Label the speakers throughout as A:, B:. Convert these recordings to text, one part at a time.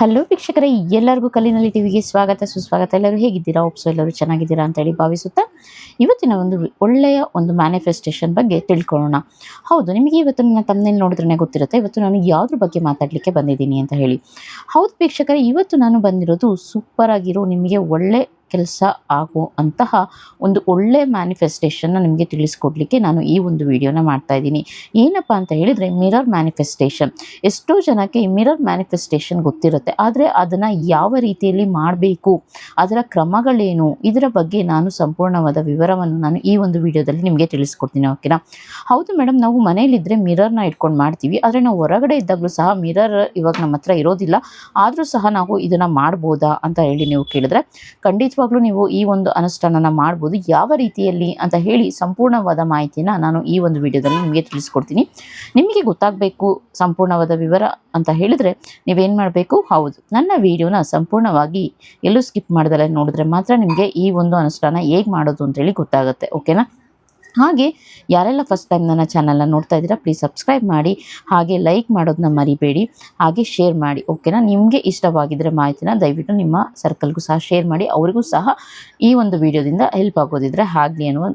A: Hello ವೀಕ್ಷಕರೇ, ಎಲ್ಲರಿಗೂ ಕಲ್ಲಿನಲ್ಲಿ ಟಿವಿಗೆ ಸ್ವಾಗತ, ಸುಸ್ವಾಗತ. ಎಲ್ಲರೂ ಹೇಗಿದ್ದೀರಾ? ಒಪ್ಸು ಎಲ್ಲರೂ ಚೆನ್ನಾಗಿದ್ದೀರಾ ಅಂತೇಳಿ ಭಾವಿಸುತ್ತಾ ಇವತ್ತಿನ ಒಂದು ಒಳ್ಳೆಯ ಒಂದು ಮ್ಯಾನಿಫೆಸ್ಟೇಷನ್ ಬಗ್ಗೆ ತಿಳ್ಕೊಳ್ಳೋಣ. ಹೌದು, ನಿಮಗೆ ಇವತ್ತು ನನ್ನ ತಮ್ಮನೇಲಿ ನೋಡಿದ್ರೆ ಗೊತ್ತಿರುತ್ತೆ. ಇವತ್ತು ನಾನು ಯಾವುದ್ರ ಬಗ್ಗೆ ಮಾತಾಡಲಿಕ್ಕೆ ಬಂದಿದ್ದೀನಿ ಅಂತ ಹೇಳಿ. ಹೌದು ವೀಕ್ಷಕರೇ, ಇವತ್ತು ನಾನು ಬಂದಿರೋದು ಸೂಪರ್ ಆಗಿರೋ ನಿಮಗೆ ಒಳ್ಳೆ ಕೆಲಸ ಆಗೋ ಅಂತಹ ಒಂದು ಒಳ್ಳೆ ಮ್ಯಾನಿಫೆಸ್ಟೇಷನ್ನ ನಿಮಗೆ ತಿಳಿಸ್ಕೊಡ್ಲಿಕ್ಕೆ ನಾನು ಈ ಒಂದು ವಿಡಿಯೋನ ಮಾಡ್ತಾ ಇದ್ದೀನಿ. ಏನಪ್ಪ ಅಂತ ಹೇಳಿದರೆ ಮಿರರ್ ಮ್ಯಾನಿಫೆಸ್ಟೇಷನ್ ಎಷ್ಟೋ ಜನಕ್ಕೆ ಈ ಮಿರರ್ ಮ್ಯಾನಿಫೆಸ್ಟೇಷನ್ ಗೊತ್ತಿರುತ್ತೆ. ಆದರೆ ಅದನ್ನು ಯಾವ ರೀತಿಯಲ್ಲಿ ಮಾಡಬೇಕು? ಅದರ ಕ್ರಮಗಳೇನು? ಇದರ ಬಗ್ಗೆ ನಾನು ಸಂಪೂರ್ಣವಾದ ವಿವರವನ್ನು ನಾನು ಈ ಒಂದು ವಿಡಿಯೋದಲ್ಲಿ ನಿಮಗೆ ತಿಳಿಸ್ಕೊಡ್ತೀನಿ ಓಕೆನಾ ಹೌದು ಮೇಡಮ್ ನಾವು ಮನೆಯಲ್ಲಿದ್ದರೆ ಮಿರರ್ನ ಇಟ್ಕೊಂಡು ಮಾಡ್ತೀವಿ. ಆದರೆ ನಾವು ಹೊರಗಡೆ ಇದ್ದಾಗಲೂ ಸಹ ಮಿರರ್ ಇವಾಗ ನಮ್ಮ ಹತ್ರ ಇರೋದಿಲ್ಲ. ಆದರೂ ಸಹ ನಾವು ಇದನ್ನು ಮಾಡ್ಬೋದಾ ಅಂತ ಹೇಳಿ ನೀವು ಕೇಳಿದ್ರೆ ಖಂಡಿತವಾಗ್ಲೂ ನೀವು ಈ ಒಂದು ಅನುಷ್ಠಾನನ ಮಾಡ್ಬೋದು. ಯಾವ ರೀತಿಯಲ್ಲಿ ಅಂತ ಹೇಳಿ ಸಂಪೂರ್ಣವಾದ ಮಾಹಿತಿನ ನಾನು ಈ ಒಂದು ವಿಡಿಯೋದಲ್ಲಿ ನಿಮಗೆ ತಿಳಿಸ್ಕೊಡ್ತೀನಿ. ನಿಮಗೆ ಗೊತ್ತಾಗಬೇಕು ಸಂಪೂರ್ಣವಾದ ವಿವರ ಅಂತ ಹೇಳಿದ್ರೆ ನೀವೇನು ಮಾಡಬೇಕು? ಹೌದು. ನನ್ನ ವಿಡಿಯೋನ ಸಂಪೂರ್ಣವಾಗಿ ಎಲ್ಲೂ ಸ್ಕಿಪ್ ಮಾಡ್ದಲ್ಲ ನೋಡಿದ್ರೆ ಮಾತ್ರ ನಿಮಗೆ ಈ ಒಂದು ಅನುಷ್ಠಾನ ಹೇಗೆ ಮಾಡೋದು ಅಂತೇಳಿ ಗೊತ್ತಾಗುತ್ತೆ. ಓಕೆನಾ? ಹಾಗೆ ಯಾರೆಲ್ಲ ಫಸ್ಟ್ ಟೈಮ್ ನನ್ನ ಚಾನಲ್ನ ನೋಡ್ತಾ ಇದ್ದೀರಾ ಪ್ಲೀಸ್ ಸಬ್ಸ್ಕ್ರೈಬ್ ಮಾಡಿ, ಹಾಗೆ ಲೈಕ್ ಮಾಡೋದನ್ನ ಮರಿಬೇಡಿ, ಹಾಗೆ ಶೇರ್ ಮಾಡಿ ಓಕೆನಾ ನಿಮಗೆ ಇಷ್ಟವಾಗಿದ್ದರೆ ಮಾಹಿತಿನ ದಯವಿಟ್ಟು ನಿಮ್ಮ ಸರ್ಕಲ್ಗೂ ಸಹ ಶೇರ್ ಮಾಡಿ, ಅವರಿಗೂ ಸಹ ಈ ಒಂದು ವಿಡಿಯೋದಿಂದ ಹೆಲ್ಪ್ ಆಗೋದಿದ್ರೆ ಆಗಲಿ ಅನ್ನುವ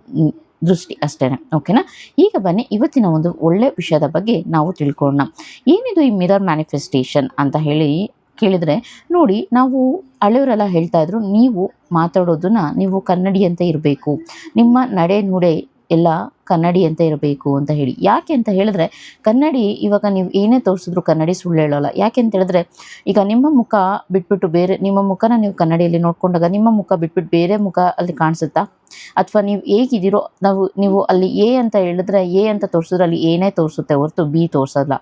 A: ದೃಷ್ಟಿ ಅಷ್ಟೇ ಓಕೆನಾ ಈಗ ಬನ್ನಿ, ಇವತ್ತಿನ ಒಂದು ಒಳ್ಳೆ ವಿಷಯದ ಬಗ್ಗೆ ನಾವು ತಿಳ್ಕೊಳ್ಳೋಣ ಏನಿದು ಈ ಮಿರರ್ ಮ್ಯಾನಿಫೆಸ್ಟೇಷನ್ ಅಂತ ಹೇಳಿ ಕೇಳಿದರೆ, ನೋಡಿ, ನಾವು ಹಳೆಯವರೆಲ್ಲ ಹೇಳ್ತಾ ಇದ್ರು, ನೀವು ಮಾತಾಡೋದನ್ನ ನೀವು ಕನ್ನಡಿಯಂತೆ ಇರಬೇಕು, ನಿಮ್ಮ ನಡೆ ನುಡೆ ಎಲ್ಲ ಕನ್ನಡಿ ಅಂತ ಇರಬೇಕು ಅಂತ ಹೇಳಿ. ಯಾಕೆ ಅಂತ ಹೇಳಿದ್ರೆ, ಕನ್ನಡಿ ಇವಾಗ ನೀವು ಏನೇ ತೋರಿಸಿದ್ರು ಕನ್ನಡಿ ಸುಳ್ಳು ಹೇಳೋಲ್ಲ. ಯಾಕೆ ಅಂತ ಹೇಳಿದ್ರೆ, ಈಗ ನಿಮ್ಮ ಮುಖ ಬಿಟ್ಬಿಟ್ಟು ಬೇರೆ, ನಿಮ್ಮ ಮುಖನ ನೀವು ಕನ್ನಡಿಯಲ್ಲಿ ನೋಡ್ಕೊಂಡಾಗ ನಿಮ್ಮ ಮುಖ ಬಿಟ್ಬಿಟ್ಟು ಬೇರೆ ಮುಖ ಅಲ್ಲಿ ಕಾಣಿಸುತ್ತಾ? ಅಥವಾ ನೀವು ಹೇಗಿದ್ದೀರೋ, ನಾವು, ನೀವು ಅಲ್ಲಿ ಎ ಅಂತ ಹೇಳಿದ್ರೆ ಎ ಅಂತ ತೋರಿಸಿದ್ರೆ ಅಲ್ಲಿ ಏನೇ ತೋರಿಸುತ್ತೆ ಹೊರತು ಬಿ ತೋರಿಸಲ್ಲ.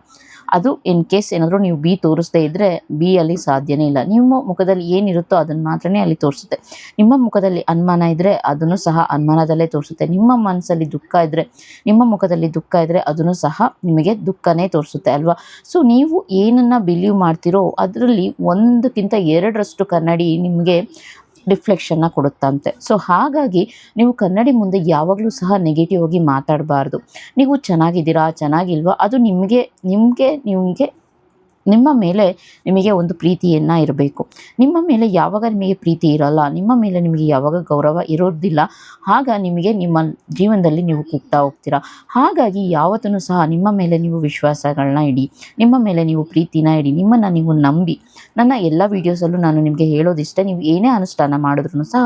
A: ಅದು ಇನ್ ಕೇಸ್ ಏನಾದರೂ ನೀವು ಬಿ ತೋರಿಸದೇ ಇದ್ದರೆ ಬಿ ಅಲ್ಲಿ ಸಾಧ್ಯನೇ ಇಲ್ಲ. ನಿಮ್ಮ ಮುಖದಲ್ಲಿ ಏನಿರುತ್ತೋ ಅದನ್ನು ಮಾತ್ರನೇ ಅಲ್ಲಿ ತೋರಿಸುತ್ತೆ. ನಿಮ್ಮ ಮುಖದಲ್ಲಿ ಅನುಮಾನ ಇದ್ದರೆ ಅದನ್ನು ಸಹ ಅನುಮಾನದಲ್ಲೇ ತೋರಿಸುತ್ತೆ. ನಿಮ್ಮ ಮನಸ್ಸಲ್ಲಿ ದುಃಖ ಇದ್ದರೆ ನಿಮ್ಮ ಮುಖದಲ್ಲಿ ದುಃಖ ಇದ್ದರೆ ಅದನ್ನು ಸಹ ನಿಮಗೆ ದುಃಖನೇ ತೋರಿಸುತ್ತೆ ಅಲ್ವಾ? ಸೊ ನೀವು ಏನನ್ನು ಬಿಲೀವ್ ಮಾಡ್ತೀರೋ, ಅದರಲ್ಲಿ ಒಂದಕ್ಕಿಂತ ಎರಡರಷ್ಟು ಕನ್ನಡಿ ನಿಮಗೆ ರಿಫ್ಲೆಕ್ಷನ್ನ ಕೊಡುತ್ತಂತೆ. ಸೊ ಹಾಗಾಗಿ ನೀವು ಕನ್ನಡಿ ಮುಂದೆ ಯಾವಾಗಲೂ ಸಹ ನೆಗೆಟಿವ್ ಆಗಿ ಮಾತಾಡಬಾರ್ದು. ನೀವು ಚೆನ್ನಾಗಿದ್ದೀರಾ, ಚೆನ್ನಾಗಿಲ್ವಾ, ಅದು ನಿಮಗೆ ನಿಮಗೆ ನಿಮಗೆ ನಿಮ್ಮ ಮೇಲೆ ನಿಮಗೆ ಒಂದು ಪ್ರೀತಿಯನ್ನು ಇರಬೇಕು. ನಿಮ್ಮ ಮೇಲೆ ಯಾವಾಗ ನಿಮಗೆ ಪ್ರೀತಿ ಇರಲ್ಲ, ನಿಮ್ಮ ಮೇಲೆ ನಿಮಗೆ ಯಾವಾಗ ಗೌರವ ಇರೋದಿಲ್ಲ, ಆಗ ನಿಮಗೆ ನಿಮ್ಮ ಜೀವನದಲ್ಲಿ ನೀವು ಕುಗ್ತಾ ಹೋಗ್ತೀರಾ. ಹಾಗಾಗಿ ಯಾವತ್ತೂ ಸಹ ನಿಮ್ಮ ಮೇಲೆ ನೀವು ವಿಶ್ವಾಸಗಳನ್ನ ಇಡಿ, ನಿಮ್ಮ ಮೇಲೆ ನೀವು ಪ್ರೀತಿನ ಇಡಿ, ನಿಮ್ಮನ್ನು ನೀವು ನಂಬಿ. ನನ್ನ ಎಲ್ಲ ವೀಡಿಯೋಸಲ್ಲೂ ನಾನು ನಿಮಗೆ ಹೇಳೋದಿಷ್ಟೇ, ನೀವು ಏನೇ ಅನುಷ್ಠಾನ ಮಾಡಿದ್ರು ಸಹ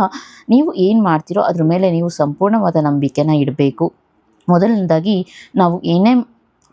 A: ನೀವು ಏನು ಮಾಡ್ತೀರೋ ಅದ್ರ ಮೇಲೆ ನೀವು ಸಂಪೂರ್ಣವಾದ ನಂಬಿಕೆನ ಇಡಬೇಕು. ಮೊದಲನೇದಾಗಿ ನಾವು ಏನೇ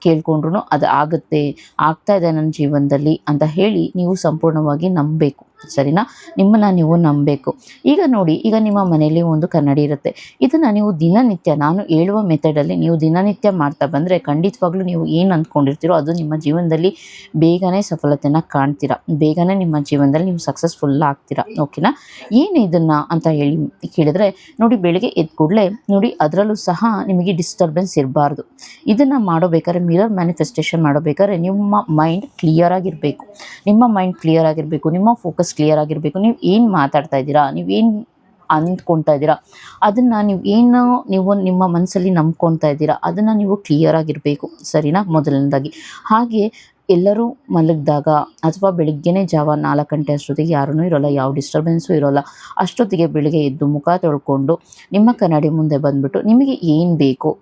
A: ಕೇಳ್ಕೊಂಡ್ರು ಅದು ಆಗುತ್ತೆ ಆಗ್ತಾ ಇದೆ ನನ್ನ ಜೀವನದಲ್ಲಿ ಅಂತ ಹೇಳಿ ನೀವು ಸಂಪೂರ್ಣವಾಗಿ ನಂಬಬೇಕು. ಸರಿನಾ? ನಿಮ್ಮನ್ನು ನೀವು ನಂಬಬೇಕು. ಈಗ ನೋಡಿ, ಈಗ ನಿಮ್ಮ ಮನೆಯಲ್ಲಿ ಒಂದು ಕನ್ನಡಿ ಇರುತ್ತೆ. ಇದನ್ನು ನೀವು ದಿನನಿತ್ಯ, ನಾನು ಹೇಳುವ ಮೆಥಡಲ್ಲಿ ನೀವು ದಿನನಿತ್ಯ ಮಾಡ್ತಾ ಬಂದರೆ ಖಂಡಿತವಾಗ್ಲೂ ನೀವು ಏನು ಅಂದ್ಕೊಂಡಿರ್ತೀರೋ ಅದು ನಿಮ್ಮ ಜೀವನದಲ್ಲಿ ಬೇಗನೆ ಸಫಲತೆನ ಕಾಣ್ತೀರಾ? ಬೇಗನೆ ನಿಮ್ಮ ಜೀವನದಲ್ಲಿ ನೀವು ಸಕ್ಸಸ್ಫುಲ್ ಆಗ್ತೀರಾ? ಓಕೆನಾ? ಏನು ಇದನ್ನು ಅಂತ ಹೇಳಿ ಕೇಳಿದ್ರೆ, ನೋಡಿ ಬೆಳಿಗ್ಗೆ ಎದ್ದ ಕೂಡಲೇ, ನೋಡಿ ಅದರಲ್ಲೂ ಸಹ ನಿಮಗೆ ಡಿಸ್ಟರ್ಬೆನ್ಸ್ ಇರಬಾರ್ದು. ಇದನ್ನು ಮಾಡೋಬೇಕಾದ್ರೆ ಮಿರರ್ ಮ್ಯಾನಿಫೆಸ್ಟೇಷನ್ ಮಾಡೋಬೇಕಾದ್ರೆ ನಿಮ್ಮ ಮೈಂಡ್ ಕ್ಲಿಯರ್ ಆಗಿರಬೇಕು. ನಿಮ್ಮ ಮೈಂಡ್ ಕ್ಲಿಯರ್ ಆಗಿರಬೇಕು. ನಿಮ್ಮ ಫೋಕಸ್ ಕ್ಲಿಯರ್ ಆಗಿರಬೇಕು. ನೀವು ಏನು ಮಾತಾಡ್ತಾ ಇದ್ದೀರಾ? ನೀವೇನು ಅಂದ್ಕೊಳ್ತಾ ಇದ್ದೀರಾ? ಅದನ್ನು ನೀವು ಏನು ನೀವು ನಿಮ್ಮ ಮನಸ್ಸಲ್ಲಿ ನಂಬ್ಕೊಳ್ತಾ ಇದ್ದೀರಾ? ಅದನ್ನು ನೀವು ಕ್ಲಿಯರ್ ಆಗಿರಬೇಕು. ಸರಿನಾ? ಮೊದಲನೇದಾಗಿ. ಹಾಗೆ ಎಲ್ಲರೂ ಮಲಗಿದಾಗ ಅಥವಾ ಬೆಳಿಗ್ಗೆನೇ ಜಾವ ನಾಲ್ಕು ಗಂಟೆ ಅಷ್ಟೊತ್ತಿಗೆ ಯಾರೂ ಇರೋಲ್ಲ, ಯಾವ ಡಿಸ್ಟರ್ಬೆನ್ಸು ಇರೋಲ್ಲ, ಅಷ್ಟೊತ್ತಿಗೆ ಬೆಳಿಗ್ಗೆ ಎದ್ದು ಮುಖ ತೊಳ್ಕೊಂಡು ನಿಮ್ಮ ಕನ್ನಡಿ ಮುಂದೆ ಬಂದುಬಿಟ್ಟು ನಿಮಗೆ ಏನು ಬೇಕು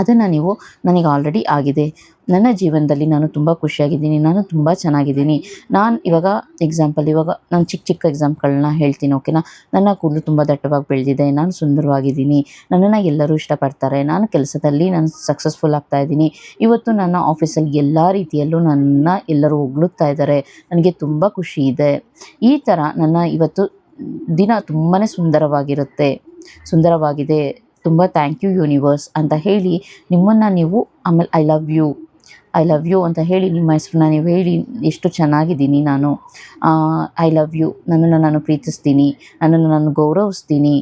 A: ಅದನ್ನು ನೀವು ನನಗೆ ಆಲ್ರೆಡಿ ಆಗಿದೆ. ನನ್ನ ಜೀವನದಲ್ಲಿ ನಾನು ತುಂಬ ಖುಷಿಯಾಗಿದ್ದೀನಿ. ನಾನು ತುಂಬ ಚೆನ್ನಾಗಿದ್ದೀನಿ. ನಾನು ಇವಾಗ ಎಕ್ಸಾಂಪಲ್ ಇವಾಗ ನಾನು ಚಿಕ್ಕ ಚಿಕ್ಕ ಎಕ್ಸಾಂಪಲ್ನ ಹೇಳ್ತೀನಿ ಓಕೆನಾ ನನ್ನ ಕೂದಲು ತುಂಬ ದಟ್ಟವಾಗಿ ಬೆಳೆದಿದೆ. ನಾನು ಸುಂದರವಾಗಿದ್ದೀನಿ. ನನ್ನನ್ನು ಎಲ್ಲರೂ ಇಷ್ಟಪಡ್ತಾರೆ. ನಾನು ಕೆಲಸದಲ್ಲಿ ನಾನು ಸಕ್ಸಸ್ಫುಲ್ ಆಗ್ತಾ ಇದ್ದೀನಿ. ಇವತ್ತು ನನ್ನ ಆಫೀಸಲ್ಲಿ ಎಲ್ಲ ರೀತಿಯಲ್ಲೂ ನನ್ನ ಎಲ್ಲರೂ ಹೊಗಳುತ್ತಾ ಇದ್ದಾರೆ. ನನಗೆ ತುಂಬ ಖುಷಿ ಇದೆ. ಈ ಥರ ನನ್ನ ಇವತ್ತು ದಿನ ತುಂಬಾ ಸುಂದರವಾಗಿರುತ್ತೆ. ಸುಂದರವಾಗಿದೆ. ತುಂಬ ಥ್ಯಾಂಕ್ ಯು ಯೂನಿವರ್ಸ್ ಅಂತ ಹೇಳಿ ನಿಮ್ಮನ್ನು ನೀವು ಆಮೇಲೆ I love you I love you ಅಂತ ಹೇಳಿ ನಿಮ್ಮ ಹೆಸ್ರನ್ನ ನೀವು ಹೇಳಿ ಎಷ್ಟು ಚೆನ್ನಾಗಿದ್ದೀನಿ ನಾನು. ಐ ಲವ್ ಯು ನನ್ನನ್ನು ನಾನು ಪ್ರೀತಿಸ್ತೀನಿ. ನನ್ನನ್ನು ನಾನು ಗೌರವಿಸ್ತೀನಿ.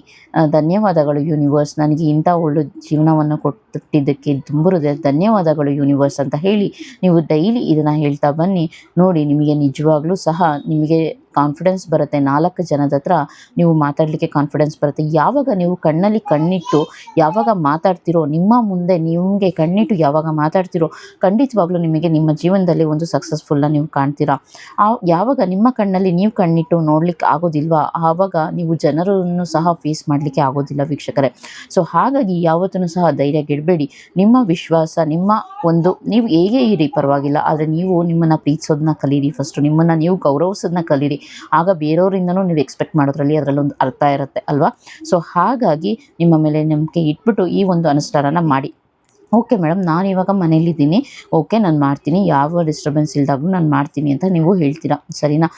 A: ಧನ್ಯವಾದಗಳು ಯೂನಿವರ್ಸ್ ನನಗೆ ಇಂಥ ಒಳ್ಳೆ ಜೀವನವನ್ನು ಕೊಟ್ಟಿದ್ದಕ್ಕೆ ತುಂಬ ಹೃದಯ. ಧನ್ಯವಾದಗಳು ಯೂನಿವರ್ಸ್ ಅಂತ ಹೇಳಿ ನೀವು ಡೈಲಿ ಇದನ್ನು ಹೇಳ್ತಾ ಬನ್ನಿ. ನೋಡಿ ನಿಮಗೆ ನಿಜವಾಗ್ಲೂ ಸಹ ನಿಮಗೆ ಕಾನ್ಫಿಡೆನ್ಸ್ ಬರುತ್ತೆ. ನಾಲ್ಕು ಜನದ ಹತ್ರ ನೀವು ಮಾತಾಡಲಿಕ್ಕೆ ಕಾನ್ಫಿಡೆನ್ಸ್ ಬರುತ್ತೆ. ಯಾವಾಗ ನೀವು ಕಣ್ಣಲ್ಲಿ ಕಣ್ಣಿಟ್ಟು ಯಾವಾಗ ಮಾತಾಡ್ತಿರೋ, ನಿಮ್ಮ ಮುಂದೆ ನಿಮಗೆ ಕಣ್ಣಿಟ್ಟು ಯಾವಾಗ ಮಾತಾಡ್ತಿರೋ, ಖಂಡಿತವಾಗ್ಲೂ ನಿಮಗೆ ನಿಮ್ಮ ಜೀವನದಲ್ಲಿ ಒಂದು ಸಕ್ಸಸ್ಫುಲ್ನ ನೀವು ಕಾಣ್ತೀರಾ. ಆ, ಯಾವಾಗ ನಿಮ್ಮ ಕಣ್ಣಲ್ಲಿ ನೀವು ಕಣ್ಣಿಟ್ಟು ನೋಡ್ಲಿಕ್ಕೆ ಆಗೋದಿಲ್ವಾ, ಆವಾಗ ನೀವು ಜನರನ್ನು ಸಹ ಫೇಸ್ ಮಾಡಲಿಕ್ಕೆ ಆಗೋದಿಲ್ಲ ವೀಕ್ಷಕರೇ. ಸೊ ಹಾಗಾಗಿ ಯಾವತ್ತೂ ಸಹ ಧೈರ್ಯ ಗೆಡಬೇಡಿ ನಿಮ್ಮ ವಿಶ್ವಾಸ, ನಿಮ್ಮ ಒಂದು, ನೀವು ಹೇಗೆ ಇರಿ ಪರವಾಗಿಲ್ಲ, ಆದರೆ ನೀವು ನಿಮ್ಮನ್ನು ಪ್ರೀತಿಸೋದನ್ನ ಕಲೀರಿ ಫಸ್ಟು ನಿಮ್ಮನ್ನು ನೀವು ಗೌರವಿಸೋದನ್ನ ಕಲೀರಿ. ಆಗ ಬೇರೆಯವರಿಂದನೂ ನೀವು ಎಕ್ಸ್ಪೆಕ್ಟ್ ಮಾಡೋದ್ರಲ್ಲಿ ಅದರಲ್ಲೊಂದು ಅರ್ಥ ಇರುತ್ತೆ ಅಲ್ವಾ? ಸೊ ಹಾಗಾಗಿ ನಿಮ್ಮ ಮೇಲೆ ನಂಬಿಕೆ ಇಟ್ಬಿಟ್ಟು ಈ ಒಂದು ಅನುಷ್ಠಾನನ ಮಾಡಿ. ಓಕೆ ಮೇಡಮ್ ನಾನು ಇವಾಗ ಮನೇಲಿದ್ದೀನಿ ಓಕೆ ನಾನು ಮಾಡ್ತೀನಿ. ಯಾವ ಡಿಸ್ಟರ್ಬೆನ್ಸ್ ಇಲ್ದಾಗೂ ನಾನು ಮಾಡ್ತೀನಿ ಅಂತ ನೀವು ಹೇಳ್ತೀರಾ? ಸರಿನಾ?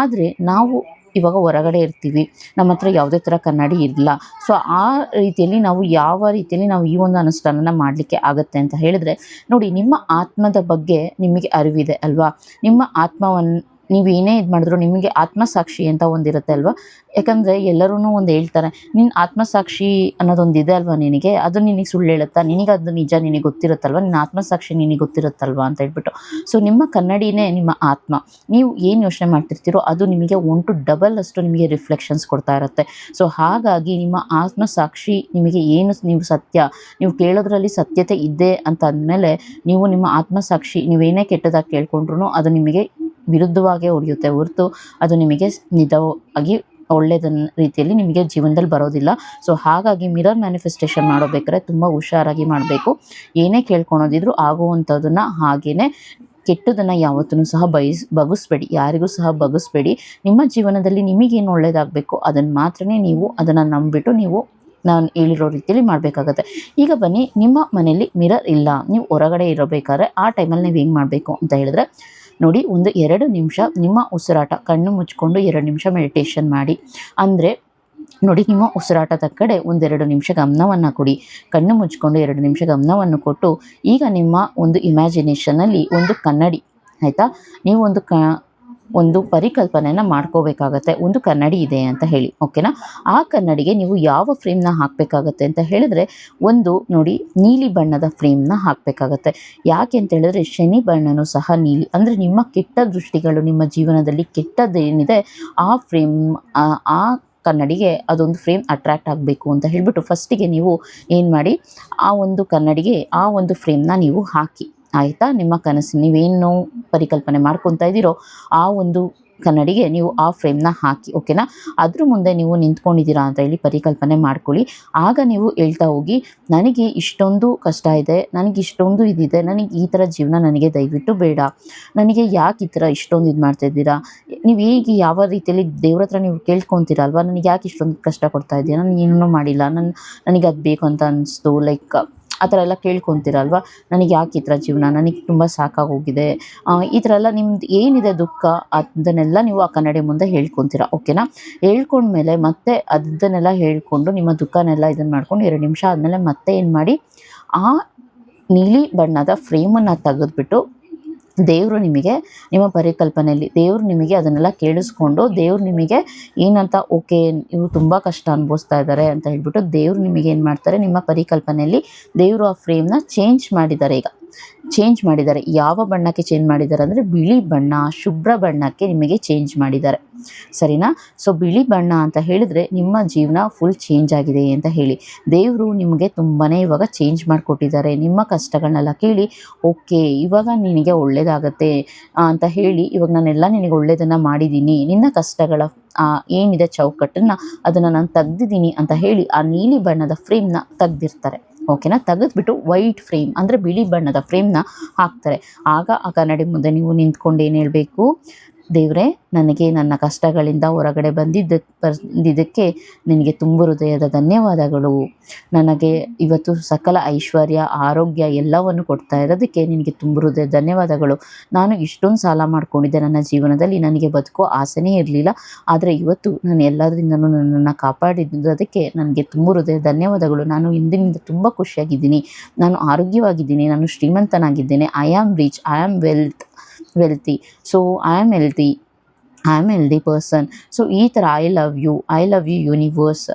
A: ಆದರೆ ನಾವು ಇವಾಗ ಹೊರಗಡೆ ಇರ್ತೀವಿ. ನಮ್ಮ ಹತ್ರ ಯಾವುದೇ ಥರ ಕನ್ನಡಿ ಇರಲ್ಲ ಸೊ ಆ ರೀತಿಯಲ್ಲಿ ನಾವು ಯಾವ ರೀತಿಯಲ್ಲಿ ನಾವು ಈ ಒಂದು ಅನುಷ್ಠಾನನ ಮಾಡಲಿಕ್ಕೆ ಆಗುತ್ತೆ ಅಂತ ಹೇಳಿದ್ರೆ, ನೋಡಿ, ನಿಮ್ಮ ಆತ್ಮದ ಬಗ್ಗೆ ನಿಮಗೆ ಅರಿವಿದೆ ಅಲ್ವಾ? ನಿಮ್ಮ ಆತ್ಮವನ್ನು ನೀವು ಏನೇ ಇದು ಮಾಡಿದ್ರು ನಿಮಗೆ ಆತ್ಮಸಾಕ್ಷಿ ಅಂತ ಒಂದಿರುತ್ತೆ ಅಲ್ವಾ? ಯಾಕಂದರೆ ಎಲ್ಲರೂ ಒಂದು ಹೇಳ್ತಾರೆ ನಿನ್ನ ಆತ್ಮಸಾಕ್ಷಿ ಅನ್ನೋದೊಂದು ಇದೆ ಅಲ್ವಾ ನಿನಗೆ? ಅದು ನಿನಗೆ ಸುಳ್ಳು ಹೇಳುತ್ತಾ? ನಿನಗೆ ಅದು ನಿಜ ನಿನಗೆ ಗೊತ್ತಿರುತ್ತಲ್ವ? ನಿನ್ನ ಆತ್ಮಸಾಕ್ಷಿ ನಿನಗೆ ಗೊತ್ತಿರುತ್ತಲ್ವಾ? ಅಂತ ಹೇಳ್ಬಿಟ್ಟು. ಸೊ ನಿಮ್ಮ ಕನ್ನಡಿನೇ ನಿಮ್ಮ ಆತ್ಮ. ನೀವು ಏನು ಯೋಚನೆ ಮಾಡ್ತಿರ್ತೀರೋ ಅದು ನಿಮಗೆ ಒನ್ ಟು ಡಬಲ್ ಅಷ್ಟು ನಿಮಗೆ ರಿಫ್ಲೆಕ್ಷನ್ಸ್ ಕೊಡ್ತಾ ಇರುತ್ತೆ. ಸೊ ಹಾಗಾಗಿ ನಿಮ್ಮ ಆತ್ಮಸಾಕ್ಷಿ ನಿಮಗೆ ಏನು ನೀವು ಸತ್ಯ, ನೀವು ಕೇಳೋದ್ರಲ್ಲಿ ಸತ್ಯತೆ ಇದೆ ಅಂತ ಅಂದಮೇಲೆ ನೀವು ನಿಮ್ಮ ಆತ್ಮಸಾಕ್ಷಿ ನೀವೇನೇ ಕೆಟ್ಟದಾಗಿ ಕೇಳ್ಕೊಂಡ್ರು ಅದು ನಿಮಗೆ ವಿರುದ್ಧವಾಗೇ ಉಳಿಯುತ್ತೆ ಹೊರತು ಅದು ನಿಮಗೆ ನಿಧವಾಗಿ ಒಳ್ಳೆಯದನ್ನ ರೀತಿಯಲ್ಲಿ ನಿಮಗೆ ಜೀವನದಲ್ಲಿ ಬರೋದಿಲ್ಲ. ಸೊ ಹಾಗಾಗಿ ಮಿರರ್ ಮ್ಯಾನಿಫೆಸ್ಟೇಷನ್ ಮಾಡಬೇಕಾದ್ರೆ ತುಂಬ ಹುಷಾರಾಗಿ ಮಾಡಬೇಕು. ಏನೇ ಕೇಳ್ಕೊಳೋದಿದ್ರು ಆಗುವಂಥದ್ದನ್ನು ಹಾಗೇ ಕೆಟ್ಟದನ್ನು ಯಾವತ್ತೂ ಸಹ ಬಯಸ್ ಬಗಸ್ಬೇಡಿ ಯಾರಿಗೂ ಸಹ ಬಗಸ್ಬೇಡಿ ನಿಮ್ಮ ಜೀವನದಲ್ಲಿ ನಿಮಗೇನು ಒಳ್ಳೇದಾಗಬೇಕು ಅದನ್ನು ಮಾತ್ರನೇ ನೀವು ಅದನ್ನು ನಂಬಿಬಿಟ್ಟು ನೀವು ನಾನು ಹೇಳಿರೋ ರೀತಿಯಲ್ಲಿ ಮಾಡಬೇಕಾಗತ್ತೆ. ಈಗ ಬನ್ನಿ, ನಿಮ್ಮ ಮನೆಯಲ್ಲಿ ಮಿರರ್ ಇಲ್ಲ. ನೀವು ಹೊರಗಡೆ ಇರಬೇಕಾದ್ರೆ ಆ ಟೈಮಲ್ಲಿ ನೀವು ಹೆಂಗೆ ಮಾಡಬೇಕು ಅಂತ ಹೇಳಿದ್ರೆ ನೋಡಿ, ಒಂದು ಎರಡು ನಿಮಿಷ ನಿಮ್ಮ ಉಸಿರಾಟ, ಕಣ್ಣು ಮುಚ್ಕೊಂಡು ಎರಡು ನಿಮಿಷ ಮೆಡಿಟೇಷನ್ ಮಾಡಿ. ಅಂದರೆ, ನೋಡಿ, ನಿಮ್ಮ ಉಸಿರಾಟದ ಕಡೆ ಒಂದೆರಡು ನಿಮಿಷ ಗಮನವನ್ನು ಕೊಡಿ. ಕಣ್ಣು ಮುಚ್ಕೊಂಡು ಎರಡು ನಿಮಿಷ ಗಮನವನ್ನು ಕೊಟ್ಟು, ಈಗ ನಿಮ್ಮ ಒಂದು ಇಮ್ಯಾಜಿನೇಷನಲ್ಲಿ ಒಂದು ಕನ್ನಡಿ, ಆಯಿತಾ? ನೀವು ಒಂದು ಕ ಒಂದು ಪರಿಕಲ್ಪನೆಯನ್ನು ಮಾಡ್ಕೋಬೇಕಾಗತ್ತೆ. ಒಂದು ಕನ್ನಡಿ ಇದೆ ಅಂತ ಹೇಳಿ, ಓಕೆನಾ? ಆ ಕನ್ನಡಿಗೆ ನೀವು ಯಾವ ಫ್ರೇಮ್ನ ಹಾಕಬೇಕಾಗತ್ತೆ ಅಂತ ಹೇಳಿದ್ರೆ, ಒಂದು ನೋಡಿ, ನೀಲಿ ಬಣ್ಣದ ಫ್ರೇಮ್ನ ಹಾಕಬೇಕಾಗತ್ತೆ. ಯಾಕೆ ಅಂತ ಹೇಳಿದ್ರೆ, ಶನಿ ಬಣ್ಣನೂ ಸಹ ನೀಲಿ, ಅಂದರೆ ನಿಮ್ಮ ಕೆಟ್ಟ ದೃಷ್ಟಿಗಳು, ನಿಮ್ಮ ಜೀವನದಲ್ಲಿ ಕೆಟ್ಟದ್ದೇನಿದೆ, ಆ ಫ್ರೇಮ್, ಆ ಕನ್ನಡಿಗೆ ಅದೊಂದು ಫ್ರೇಮ್ ಅಟ್ರ್ಯಾಕ್ಟ್ ಆಗಬೇಕು ಅಂತ ಹೇಳಿಬಿಟ್ಟು ಫಸ್ಟಿಗೆ ನೀವು ಏನು ಮಾಡಿ ಆ ಒಂದು ಕನ್ನಡಿಗೆ ಆ ಒಂದು ಫ್ರೇಮ್ನ ನೀವು ಹಾಕಿ ಆಯಿತಾ? ನಿಮ್ಮ ಕನಸು ನೀವೇನು ಪರಿಕಲ್ಪನೆ ಮಾಡ್ಕೊತಾ ಇದ್ದೀರೋ ಆ ಒಂದು ಕನ್ನಡಿಗೆ ನೀವು ಆ ಫ್ರೇಮ್ನ ಹಾಕಿ ಓಕೆನಾ ಅದ್ರ ಮುಂದೆ ನೀವು ನಿಂತ್ಕೊಂಡಿದ್ದೀರಾ ಅಂತ ಹೇಳಿ ಪರಿಕಲ್ಪನೆ ಮಾಡ್ಕೊಳ್ಳಿ. ಆಗ ನೀವು ಹೇಳ್ತಾ ಹೋಗಿ, ನನಗೆ ಇಷ್ಟೊಂದು ಕಷ್ಟ ಇದೆ, ನನಗೆ ಇಷ್ಟೊಂದು ಇದಿದೆ, ನನಗೆ ಈ ಥರ ಜೀವನ ನನಗೆ ದಯವಿಟ್ಟು ಬೇಡ. ನನಗೆ ಯಾಕೆ ಈ ಥರ ಇಷ್ಟೊಂದು ಇದು ಮಾಡ್ತಾ ಇದ್ದೀರಾ? ನೀವು ಹೇಗೆ ಯಾವ ರೀತಿಯಲ್ಲಿ ದೇವ್ರ ಹತ್ರ ನೀವು ಅಲ್ವಾ ನನಗೆ ಯಾಕೆ ಇಷ್ಟೊಂದು ಕಷ್ಟ ಕೊಡ್ತಾ ಇದ್ದೀರಾ ನಾನು ಏನೂ ಮಾಡಿಲ್ಲ. ನನ್ನ ನನಗೆ ಅದು ಬೇಕು ಅಂತ ಅನ್ನಿಸ್ತು ಲೈಕ್ ಆ ಥರ ಎಲ್ಲ ಕೇಳ್ಕೊತೀರಲ್ವ? ನನಗೆ ಯಾಕೆ ಈ ಥರ ಜೀವನ? ನನಗೆ ತುಂಬ ಸಾಕಾಗೋಗಿದೆ. ಈ ಥರ ಎಲ್ಲ ನಿಮ್ದು ಏನಿದೆ ದುಃಖ? ಅದನ್ನೆಲ್ಲ ನೀವು ಆ ಕನ್ನಡಿ ಮುಂದೆ ಹೇಳ್ಕೊತೀರ? ಓಕೆನಾ? ಹೇಳ್ಕೊಂಡ್ಮೇಲೆ ಮತ್ತೆ ಅದನ್ನೆಲ್ಲ ಹೇಳ್ಕೊಂಡು ನಿಮ್ಮ ದುಃಖನೆಲ್ಲ ಇದನ್ನು ಮಾಡ್ಕೊಂಡು ಎರಡು ನಿಮಿಷ ಆದಮೇಲೆ ಮತ್ತೆ ಏನು ಮಾಡಿ ಆ ನೀಲಿ ಬಣ್ಣದ ಫ್ರೇಮನ್ನು ತೆಗೆದ್ಬಿಟ್ಟು ದೇವರು ನಿಮಗೆ ನಿಮ್ಮ ಪರಿಕಲ್ಪನೆಯಲ್ಲಿ, ದೇವರು ನಿಮಗೆ ಅದನ್ನೆಲ್ಲ ಕೇಳಿಸ್ಕೊಂಡು, ದೇವ್ರು ನಿಮಗೆ ಏನಂತ, ಓಕೆ, ಇವರು ತುಂಬ ಕಷ್ಟ ಅನುಭವಿಸ್ತಾ ಇದ್ದಾರೆ ಅಂತ ಹೇಳ್ಬಿಟ್ಟು ದೇವ್ರು ನಿಮಗೆ ಏನು ಮಾಡ್ತಾರೆ, ನಿಮ್ಮ ಪರಿಕಲ್ಪನೆಯಲ್ಲಿ ದೇವರು ಆ ಫ್ರೇಮ್ನ ಚೇಂಜ್ ಮಾಡಿದ್ದಾರೆ ಈಗ. ಚೇಂಜ್ ಮಾಡಿದ್ದಾರೆ. ಯಾವ ಬಣ್ಣಕ್ಕೆ ಚೇಂಜ್ ಮಾಡಿದ್ದಾರೆ ಅಂದರೆ ಬಿಳಿ ಬಣ್ಣ, ಶುಭ್ರ ಬಣ್ಣಕ್ಕೆ ನಿಮಗೆ ಚೇಂಜ್ ಮಾಡಿದ್ದಾರೆ. ಸರಿನಾ? ಸೊ ಬಿಳಿ ಬಣ್ಣ ಅಂತ ಹೇಳಿದರೆ ನಿಮ್ಮ ಜೀವನ ಫುಲ್ ಚೇಂಜ್ ಆಗಿದೆ ಅಂತ ಹೇಳಿ. ದೇವರು ನಿಮಗೆ ತುಂಬಾ ಇವಾಗ ಚೇಂಜ್ ಮಾಡಿಕೊಟ್ಟಿದ್ದಾರೆ. ನಿಮ್ಮ ಕಷ್ಟಗಳನ್ನೆಲ್ಲ ಕೇಳಿ, ಓಕೆ, ಇವಾಗ ನಿನಗೆ ಒಳ್ಳೇದಾಗತ್ತೆ ಅಂತ ಹೇಳಿ, ಇವಾಗ ನಾನೆಲ್ಲ ನಿನಗೆ ಒಳ್ಳೇದನ್ನು ಮಾಡಿದ್ದೀನಿ. ನಿನ್ನ ಕಷ್ಟಗಳ ಏನಿದೆ ಚೌಕಟ್ಟನ್ನು ಅದನ್ನು ನಾನು ತೆಗ್ದಿದ್ದೀನಿ ಅಂತ ಹೇಳಿ ಆ ನೀಲಿ ಬಣ್ಣದ ಫ್ರೇಮ್ನ ತೆಗ್ದಿರ್ತಾರೆ. ಓಕೆನಾ? ತೆಗೆದ್ಬಿಟ್ಟು ವೈಟ್ ಫ್ರೇಮ್ ಅಂದರೆ ಬಿಳಿ ಬಣ್ಣದ ಫ್ರೇಮ್ನ ಹಾಕ್ತಾರೆ. ಆಗ ಆ ಕನ್ನಡಿ ಮುಂದೆ ನೀವು ನಿಂತ್ಕೊಂಡು ಏನು ಹೇಳಬೇಕು? ದೇವರೇ, ನನಗೆ ನನ್ನ ಕಷ್ಟಗಳಿಂದ ಹೊರಗಡೆ ಬಂದಿದ್ದ ಬಂದಿದ್ದಕ್ಕೆ ನಿನಗೆ ತುಂಬ ಹೃದಯದ ಧನ್ಯವಾದಗಳು. ನನಗೆ ಇವತ್ತು ಸಕಲ ಐಶ್ವರ್ಯ, ಆರೋಗ್ಯ ಎಲ್ಲವನ್ನು ಕೊಡ್ತಾ ಇರೋದಕ್ಕೆ ನಿನಗೆ ತುಂಬ ಹೃದಯ ಧನ್ಯವಾದಗಳು. ನಾನು ಇಷ್ಟೊಂದು ಸಾಲ ಮಾಡ್ಕೊಂಡಿದ್ದೆ ನನ್ನ ಜೀವನದಲ್ಲಿ, ನನಗೆ ಬದುಕೋ ಆಸೆನೇ ಇರಲಿಲ್ಲ. ಆದರೆ ಇವತ್ತು ನಾನು ಎಲ್ಲದರಿಂದನೂ ನನ್ನನ್ನು ಕಾಪಾಡಿದ್ದಕ್ಕೆ ನನಗೆ ತುಂಬ ಹೃದಯ ಧನ್ಯವಾದಗಳು. ನಾನು ಇಂದಿನಿಂದ ತುಂಬ ಖುಷಿಯಾಗಿದ್ದೀನಿ. ನಾನು ಆರೋಗ್ಯವಾಗಿದ್ದೀನಿ. ನಾನು ಶ್ರೀಮಂತನಾಗಿದ್ದೇನೆ. I am rich I am wealth wealthy so I am healthy I am healthy person so ಈ ಥರ I love you I love you universe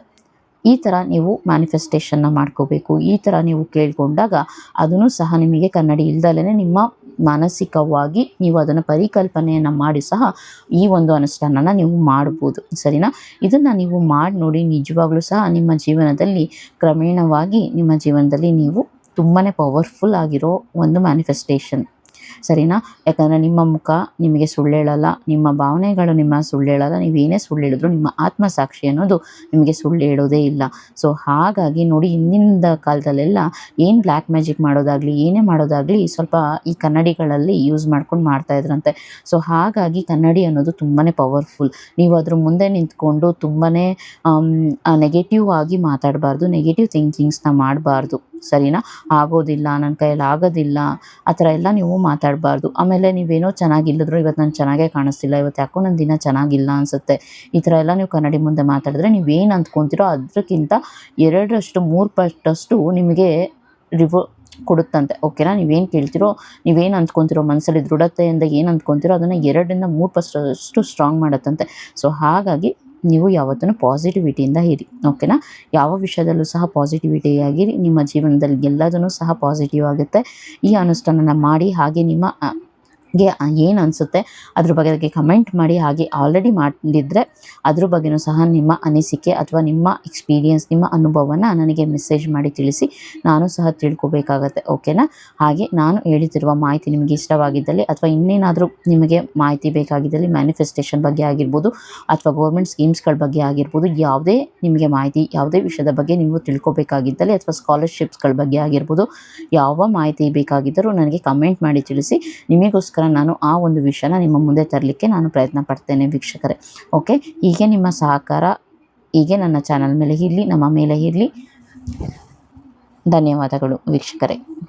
A: ಈ ಥರ ನೀವು ಮ್ಯಾನಿಫೆಸ್ಟೇಷನ್ನ ಮಾಡ್ಕೋಬೇಕು. ಈ ಥರ ನೀವು ಕೇಳಿಕೊಂಡಾಗ ಅದನ್ನು ಸಹ ನಿಮಗೆ ಕನ್ನಡಿ ಇಲ್ದಲೇ ನಿಮ್ಮ ಮಾನಸಿಕವಾಗಿ ನೀವು ಅದನ್ನು ಪರಿಕಲ್ಪನೆಯನ್ನು ಮಾಡಿ ಸಹ ಈ ಒಂದು ಅನುಷ್ಠಾನನ ನೀವು ಮಾಡ್ಬೋದು. ಸರಿನಾ? ಇದನ್ನು ನೀವು ಮಾಡಿ ನೋಡಿ ನಿಜವಾಗ್ಲೂ ಸಹ ನಿಮ್ಮ ಜೀವನದಲ್ಲಿ ಕ್ರಮೇಣವಾಗಿ ನಿಮ್ಮ ಜೀವನದಲ್ಲಿ ನೀವು ತುಂಬಾ ಪವರ್ಫುಲ್ ಆಗಿರೋ ಒಂದು ಮ್ಯಾನಿಫೆಸ್ಟೇಷನ್ ಸರಿನಾ? ಯಾಕಂದರೆ ನಿಮ್ಮ ಮುಖ ನಿಮಗೆ ಸುಳ್ಳು ಹೇಳಲ್ಲ, ನಿಮ್ಮ ಭಾವನೆಗಳು ನಿಮ್ಮ ಸುಳ್ಳು ಹೇಳಲ್ಲ ನೀವೇನೇ ಸುಳ್ಳು ಹೇಳಿದ್ರು ನಿಮ್ಮ ಆತ್ಮಸಾಕ್ಷಿ ಅನ್ನೋದು ನಿಮಗೆ ಸುಳ್ಳು ಹೇಳೋದೇ ಇಲ್ಲ. ಸೊ ಹಾಗಾಗಿ ನೋಡಿ ಹಿಂದಿನ ಕಾಲದಲ್ಲೆಲ್ಲ ಏನು ಬ್ಲ್ಯಾಕ್ ಮ್ಯಾಜಿಕ್ ಮಾಡೋದಾಗಲಿ, ಏನೇ ಮಾಡೋದಾಗಲಿ ಸ್ವಲ್ಪ ಈ ಕನ್ನಡಿಗಳಲ್ಲಿ ಯೂಸ್ ಮಾಡ್ಕೊಂಡು ಮಾಡ್ತಾ ಇದ್ರಂತೆ. ಸೊ ಹಾಗಾಗಿ ಕನ್ನಡಿ ಅನ್ನೋದು ತುಂಬಾ ಪವರ್ಫುಲ್ ನೀವು ಅದ್ರ ಮುಂದೆ ನಿಂತ್ಕೊಂಡು ತುಂಬಾ ನೆಗೆಟಿವ್ ಆಗಿ ಮಾತಾಡಬಾರ್ದು ನೆಗೆಟಿವ್ ಥಿಂಕಿಂಗ್ಸ್ನ ಮಾಡಬಾರ್ದು. ಸರಿನಾ? ಆಗೋದಿಲ್ಲ ನನ್ನ ಕೈಯಲ್ಲಿ ಆಗೋದಿಲ್ಲ. ಆ ಥರ ಎಲ್ಲ ನೀವು ಮಾತಾಡಬಾರ್ದು. ಆಮೇಲೆ ನೀವೇನೋ ಚೆನ್ನಾಗಿಲ್ಲದ್ರು ಇವತ್ತು ನಾನು ಚೆನ್ನಾಗೇ ಕಾಣಿಸ್ತಿಲ್ಲ. ಇವತ್ತು ಯಾಕೋ ನನ್ನ ದಿನ ಚೆನ್ನಾಗಿಲ್ಲ ಅನಿಸುತ್ತೆ. ಈ ಥರ ಎಲ್ಲ ನೀವು ಕನ್ನಡಿ ಮುಂದೆ ಮಾತಾಡಿದ್ರೆ ನೀವೇನು ಅಂದ್ಕೊತೀರೋ ಅದಕ್ಕಿಂತ ಎರಡರಷ್ಟು ಮೂರು ಪಟ್ಟಷ್ಟು ನಿಮಗೆ ರಿವೋ, ಕೊಡುತ್ತಂತೆ. ಓಕೆನಾ? ನೀವೇನು ಕೇಳ್ತಿರೋ, ನೀವೇನು ಅಂದ್ಕೊತಿರೋ ಮನಸ್ಸಲ್ಲಿ ದೃಢತೆಯಿಂದ ಏನು ಅಂದ್ಕೊತಿರೋ ಅದನ್ನು ಎರಡರಿಂದ ಮೂರು ಪರ್ಸಷ್ಟು ಸ್ಟ್ರಾಂಗ್ ಮಾಡುತ್ತಂತೆ. ಸೊ ಹಾಗಾಗಿ ನೀವು ಯಾವತ್ತೂ ಪಾಸಿಟಿವಿಟಿಯಿಂದ ಇರಿ ಓಕೆನಾ ಯಾವ ವಿಷಯದಲ್ಲೂ ಸಹ ಪಾಸಿಟಿವಿಟಿ ಆಗಿರಿ, ನಿಮ್ಮ ಜೀವನದಲ್ಲಿ ಎಲ್ಲದನ್ನು ಸಹ ಪಾಸಿಟಿವ್ ಆಗುತ್ತೆ. ಈ ಅನುಷ್ಠಾನನ ಮಾಡಿ, ಹಾಗೆ ನಿಮ್ಮ ಗೆ ಏನು ಅನಿಸುತ್ತೆ? ಅದ್ರ ಬಗ್ಗೆ ಕಮೆಂಟ್ ಮಾಡಿ. ಹಾಗೆ ಆಲ್ರೆಡಿ ಮಾಡಿದ್ರೆ ಅದ್ರ ಬಗ್ಗೆನೂ ಸಹ ನಿಮ್ಮ ಅನಿಸಿಕೆ ಅಥವಾ ನಿಮ್ಮ ಎಕ್ಸ್ಪೀರಿಯನ್ಸ್ ನಿಮ್ಮ ಅನುಭವನ ನನಗೆ ಮೆಸೇಜ್ ಮಾಡಿ ತಿಳಿಸಿ. ನಾನು ಸಹ ತಿಳ್ಕೊಬೇಕಾಗತ್ತೆ. ಓಕೆನಾ ಹಾಗೆ ನಾನು ಹೇಳುತ್ತಿರುವ ಮಾಹಿತಿ ನಿಮಗೆ ಇಷ್ಟವಾಗಿದ್ದಲ್ಲಿ ಅಥವಾ ಇನ್ನೇನಾದರೂ ನಿಮಗೆ ಮಾಹಿತಿ ಬೇಕಾಗಿದ್ದಲ್ಲಿ ಮ್ಯಾನಿಫೆಸ್ಟೇಷನ್ ಬಗ್ಗೆ ಆಗಿರ್ಬೋದು ಅಥವಾ ಗೌರ್ಮೆಂಟ್ ಸ್ಕೀಮ್ಸ್ಗಳ ಬಗ್ಗೆ ಆಗಿರ್ಬೋದು, ಯಾವುದೇ ನಿಮಗೆ ಮಾಹಿತಿ, ಯಾವುದೇ ವಿಷಯದ ಬಗ್ಗೆ ನೀವು ತಿಳ್ಕೊಬೇಕಾಗಿದ್ದಲ್ಲಿ ಅಥವಾ ಸ್ಕಾಲರ್ಶಿಪ್ಸ್ಗಳ ಬಗ್ಗೆ ಆಗಿರ್ಬೋದು, ಯಾವ ಮಾಹಿತಿ ಬೇಕಾಗಿದ್ದರೂ ನನಗೆ ಕಮೆಂಟ್ ಮಾಡಿ ತಿಳಿಸಿ. ನಿಮಗೋಸ್ಕರ ನಾನು ಆ ಒಂದು ವಿಷಯನ ನಿಮ್ಮ ಮುಂದೆ ತರಲಿಕ್ಕೆ ನಾನು ಪ್ರಯತ್ನ ಪಡ್ತೇನೆ ವೀಕ್ಷಕರೇ. ಓಕೆ ಹೀಗೆ ನಿಮ್ಮ ಸಹಕಾರ ಹೀಗೆ ನನ್ನ ಚಾನಲ್ ಮೇಲೆ ಇರಲಿ, ನಮ್ಮ ಮೇಲೆ ಇರಲಿ. ಧನ್ಯವಾದಗಳು ವೀಕ್ಷಕರೇ.